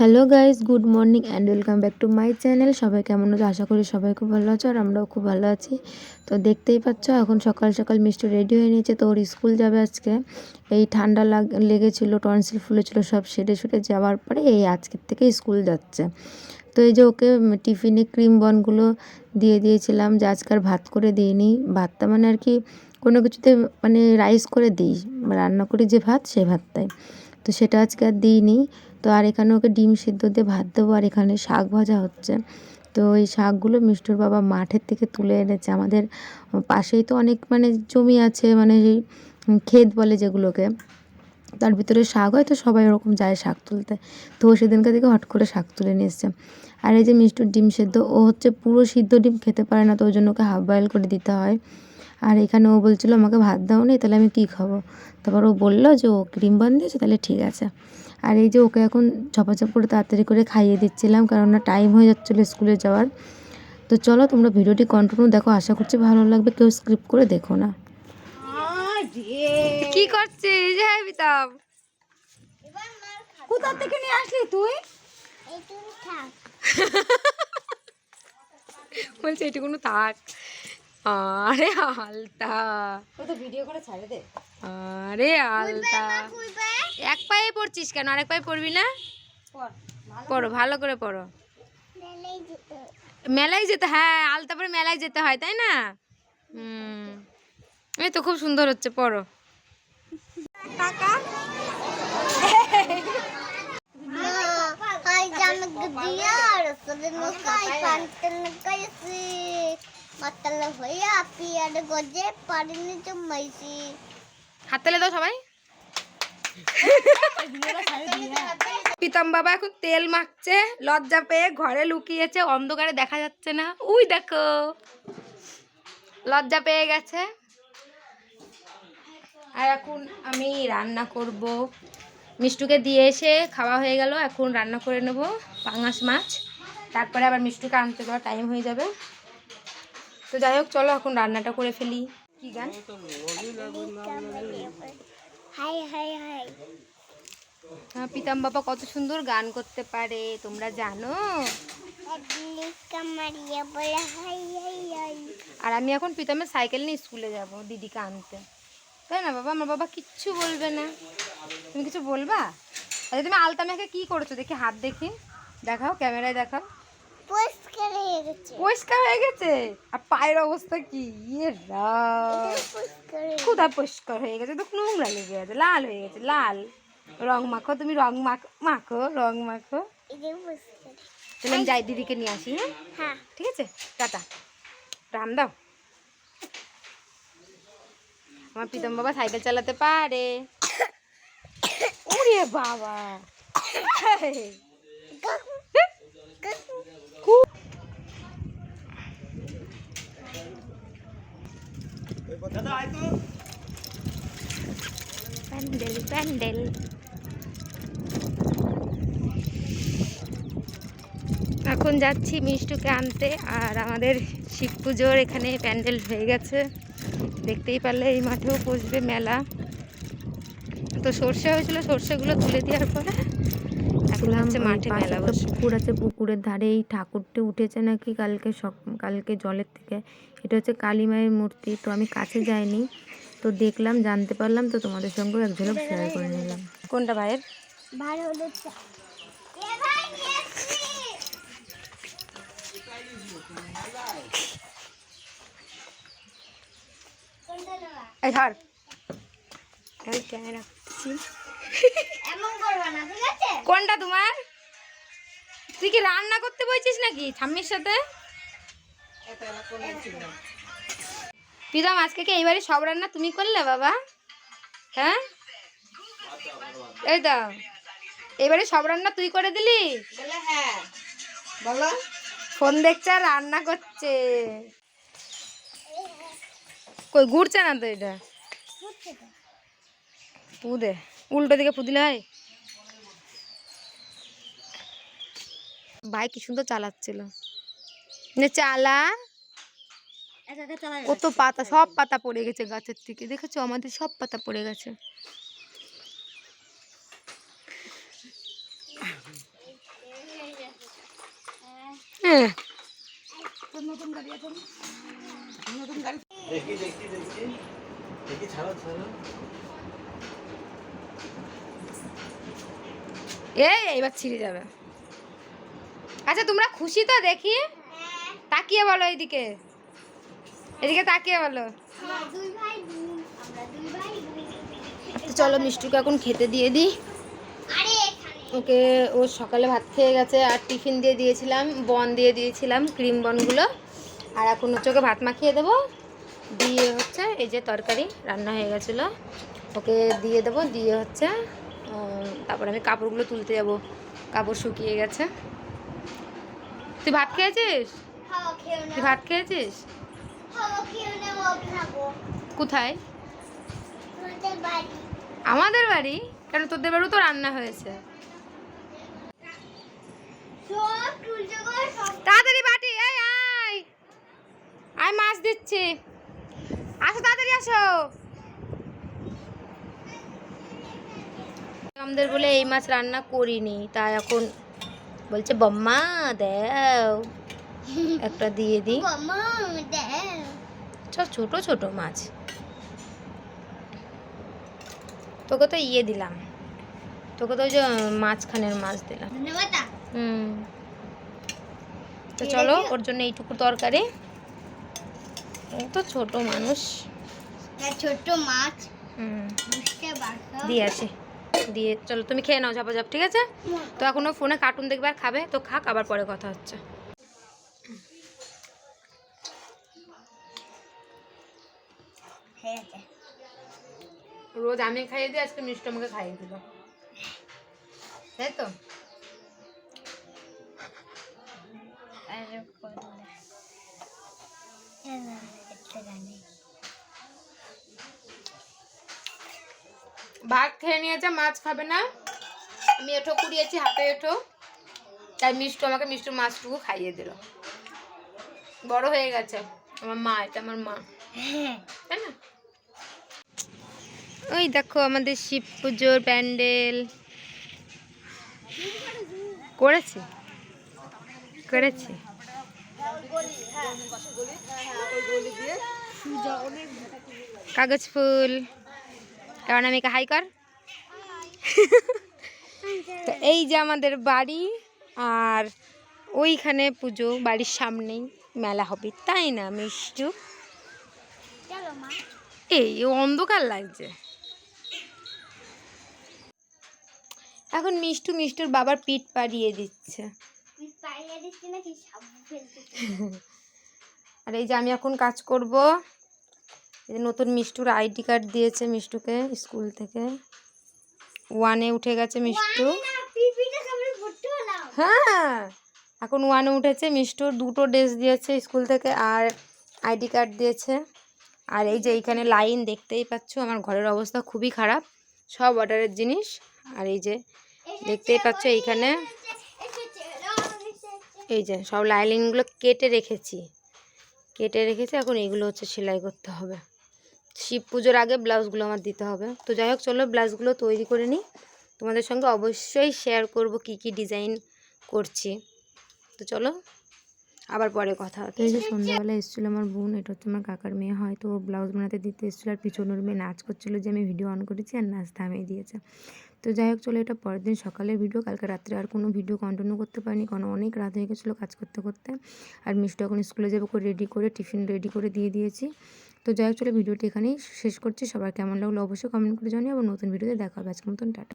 Hello guys good morning and welcome back to my channel সবাই কেমন আছো? আশা করি সবাই খুব ভালো আছো আর আমরাও খুব ভালো আছি। তো দেখতেই পাচ্ছ, এখন সকাল সকাল মিষ্টি রেডি হয়ে নিয়েছে। তো ওর স্কুল যাবে আজকে। এই ঠান্ডা লাগ, লেগেছিলো টনসিল ফুলেছিলো, সব সেরে সেরে যাওয়ার পরে এই আজকের থেকে স্কুল যাচ্ছে। তো এই যে ওকে টিফিনে ক্রিম বনগুলো দিয়ে দিয়েছিলাম, যে আজকাল ভাত করে দিইনি। ভাতটা মানে আর কি কোনো কিছুতে মানে রাইস করে দিই। রান্না করি যে ভাত সেই ভাতটাই তো সেটা আজকে আর দিইনি। তো আর এখানে ওকে ডিম সিদ্ধ দিয়ে ভাত দেবো, আর এখানে শাক ভাজা হচ্ছে। তো এই শাকগুলো মিষ্টুর বাবা মাঠের থেকে তুলে এনেছে। আমাদের পাশেই তো অনেক মানে জমি আছে মানে সেই ক্ষেত বলে যেগুলোকে। তার ভিতরে শাক হয় তো সবাই ওরকম যায় শাক তুলতে। তো সেদিনকার সেদিনকে থেকে হট করে শাক তুলে নিয়ে এসছে। আর এই যে মিষ্টুর ডিম সেদ্ধ, ও হচ্ছে পুরো সিদ্ধ ডিম খেতে পারে না, তো ওই জন্য ওকে হাফ বয়েল করে দিতে হয়। আর এখানে ও বলছিল, আমাকে ভাত দাও নি, তাহলে আমি কী খাব? তারপর ও বলল যে, ও ক্রিম বান দিয়েছে, তাহলে ঠিক আছে। আর এই যে ওকে এখন ঝপাঝপ করে তাড়াতাড়ি করে খাইয়ে দিচ্ছিলাম কারণ না টাইম হয়ে যাচ্ছিল স্কুলে যাওয়ার। তো চলো তোমরা ভিডিওটি কন্টিনিউ দেখো আশা করছি ভালো লাগবে কেউ স্ক্রিপ্ট করে দেখো না। কি করছিস? হ্যাঁ বিতাব কোথা থেকে নিয়ে আসলি তুই? বলছে এটুকুনো থাক। আরে আলতা। ও তো ভিডিও করে ছাড়ে দে। আরে আলতা। এক পায়ে পড়ছিস কেন? আরেক পায়ে পড়বি না? পড়ো ভালো করে। পড়ো। মেলায় যেতে হ্যাঁ। আলতা পরে মেলায় যেতে হয় তাই না? হুম। এই তো খুব সুন্দর হচ্ছে পড়ো। জমাইছি। হাততালে দাও সবাই। পিতাম বাবা এখন তেল মাখছে, লজ্জা পেয়ে ঘরে লুকিয়েছে, অন্ধকারে দেখা যাচ্ছে না। উই দেখো, লজ্জা পেয়ে গেছে। আর এখন আমি রান্না করব। মিষ্টুকে দিয়ে এসে খাওয়া হয়ে গেল, এখন রান্না করে নেব পাঙাশ মাছ। তারপরে আবার মিষ্টুকে আনতে যাওয়ার টাইম হয়ে যাবে। তো যাই হোক, চলো এখন রান্নাটা করে ফেলি। কি গান? Hi hi hi. হ্যাঁ পিতাম বাবা কত সুন্দর গান করতে পারে তোমরা জানো? আর আমি এখন পিতামের সাইকেল নিয়ে স্কুলে যাব দিদিকে আনতে। তাই না বাবা? আমার বাবা কিচ্ছু বলবে না। তুমি কিছু বলবা? আচ্ছা তুমি আলতা মেখে কি করেছ? দেখি হাত দেখি। দেখাও ক্যামেরায় দেখাও। পরিষ্কার হয়ে গেছে। পরিষ্কার হয়ে গেছে? আর পায়ের অবস্থা কি? ইয়ে রাম। পরিষ্কার হয়ে হয়ে গেছে তো নোংরা লেগে গেছে লাল হয়ে গেছে লাল। রং মাখো তুমি রং মাখো মাখো রং মাখো। তাহলে আমি যাই দিদিকে নিয়ে আসি হ্যাঁ? হ্যাঁ। ঠিক আছে? টাটা। রাম দাও। আমার প্রীতম বাবা সাইকেল চালাতে পারে। ওরে বাবা। প্যান্ডেল প্যান্ডেল। এখন যাচ্ছি মিষ্টুকে আনতে, আর আমাদের শিব পুজোর এখানে প্যান্ডেল হয়ে গেছে। দেখতেই পারলে এই মাঠেও বসবে মেলা। তো সর্ষে হয়েছিল, সর্ষেগুলো তুলে দেওয়ার পরে এখন হচ্ছে মাঠে মেলা পুকুর আছে পুকুরের ধারে এই ঠাকুরটি উঠেছে নাকি কালকে সক- কালকে জলের থেকে। এটা হচ্ছে কালী মায়ের মূর্তি তো আমি কাছে যাইনি। তো দেখলাম জানতে পারলাম তো তোমাদের সঙ্গেও এক ঝলক শেয়ার করে নিলাম। কোনটা ভাইয়ের? ভালো হলো চা। এ ভাই নিয়ে এসছি। কোনটা নেবা? এই ধর। এই ক্যামেরা। কোনটা তোমার? তুই কি রান্না করতে বলছিস নাকি ঠাম্মির সাথে? প্রীতম আজকে কি এইবারে সব রান্না তুমি করলে বাবা? হ্যাঁ? এই তো এবারে সব রান্না তুই করে দিলি? বলো ফোন দেখছে আর রান্না করছে। কই ঘুরছে না তো এটা? পুদে। উল্টো দিকে পুদিলে হয় ভাই কি সুন্দর চালাচ্ছিল। চালা। কত পাতা সব পাতা পড়ে গেছে গাছের থেকে। দেখেছ? আমাদের সব পাতা পড়ে গেছে। হ্যাঁ। এই এবার ছিঁড়ে যাবে। আচ্ছা তোমরা খুশি তো দেখি? তাকিয়ে বলো এইদিকে এদিকে তাকিয়ে বলো। চলো মিষ্টুকে এখন খেতে দিয়ে দিই। ওকে, ও সকালে ভাত খেয়ে গেছে, আর টিফিন দিয়ে দিয়েছিলাম, বন দিয়ে দিয়েছিলাম, ক্রিম বনগুলো। আর এখন হচ্ছে ওকে ভাত মাখিয়ে দেবো। দিয়ে হচ্ছে এই যে তরকারি রান্না হয়ে গেছিল। ওকে দিয়ে দেবো, দিয়ে হচ্ছে তারপর আমি কাপড়গুলো তুলতে যাব। কাপড় শুকিয়ে গেছে। তুই ভাত খেয়েছিস? তুই ভাত খেয়েছিস? কোথায়? আমাদের বাড়ি। কেন তোদের বাড়িও তো রান্না হয়েছে। তাড়াতাড়ি বাটি এই আয়। আয় মাছ দিচ্ছি। আসো তাড়াতাড়ি আসো। আমাদের বলে এই মাছ রান্না করিনি তাই এখন বলছে বম্মা দেও। একটা দিয়ে দিই। ছোট ছোট মাছ। তোকে তো ইয়ে দিলাম। তোকে তো ওই যে মাঝখানের মাছ দিলাম। হুম। তো চলো ওর জন্য এইটুকু তরকারি ও তো ছোট মানুষ। ছোট মাছ। হুম। দিয়ে আসি। দিয়ে চলো তুমি খেয়ে নাও ঝাপাঝাপ ঠিক আছে? তো এখনও ফোনে কার্টুন দেখবে আর খাবে তো খাক আবার পরে কথা হচ্ছে। রোজ আমি খাইয়ে দিই আজকে মিষ্টি আমাকে খাইয়ে দিল। তাই তো? আর করলা এবার একটা জানি ভাত খেয়ে নিয়েছে মাছ খাবে না। আমি এঠো কুড়িয়েছি হাতে এঠো। তাই মিষ্টি আমাকে মিষ্টির মাছটুকু খাইয়ে দিল। বড় হয়ে গেছে আমার মা এটা আমার মা। তাই না? ওই দেখো আমাদের শিব পুজোর প্যান্ডেল। করেছি। করেছি। কাগজ ফুল। কারণ আমি হাই কর। তো এই যে আমাদের বাড়ি আর ওইখানে পুজো বাড়ির সামনেই মেলা হবে তাই না মিষ্টু? এই অন্ধকার লাগছে। এখন মিষ্টু মিষ্টুর বাবার পিঠ পাড়িয়ে দিচ্ছে। আর এই যে আমি এখন কাজ করব। নতুন মিষ্টুর আইডি কার্ড দিয়েছে মিষ্টুকে স্কুল থেকে। ওয়ানে উঠে গেছে মিষ্টু। হ্যাঁ এখন ওয়ানে উঠেছে মিষ্টুর দুটো ড্রেস দিয়েছে স্কুল থেকে আর আইডি কার্ড দিয়েছে। আর এই যে এইখানে লাইন দেখতেই পাচ্ছ আমার ঘরের অবস্থা খুবই খারাপ সব অর্ডারের জিনিস। আর এই যে দেখতেই পাচ্ছ এইখানে। এই যে সব লাইনিংগুলো কেটে রেখেছি কেটে রেখেছি এখন এইগুলো হচ্ছে সেলাই করতে হবে। শিব পুজোর আগে ব্লাউজগুলো আমার দিতে হবে। তো যাই হোক, চলো ব্লাউজগুলো তৈরি করে নিই। তোমাদের সঙ্গে অবশ্যই শেয়ার করব কি কি ডিজাইন করছি। তো চলো, আবার পরে কথা তো হচ্ছে। এই যে সন্ধ্যাবেলা এসেছিল আমার বোন, এটা হচ্ছে আমার কাকার মেয়ে হয়তো ও ব্লাউজ বানাতে দিতে এসেছিল আর পিছনের মেয়ে নাচ করছিল যে আমি ভিডিও অন করেছি আর নাচ থামিয়ে দিয়েছে। তো যাই হোক, চলো এটা পরের দিন সকালের ভিডিও কালকে রাত্রে আর কোনো ভিডিও কন্টিনিউ করতে পারিনি কারণ অনেক রাত হয়ে গেছিল কাজ করতে করতে। আর মিষ্টি এখন স্কুলে যাব করে রেডি করে, টিফিন রেডি করে দিয়ে দিয়েছি। তো যাই হোক, চলো ভিডিওটি এখানেই শেষ করছি। সবার কেমন লাগল অবশ্যই কমেন্ট করে জানিয়ে আবার নতুন ভিডিওতে দেখা হবে। আজকের মতন, টাটা।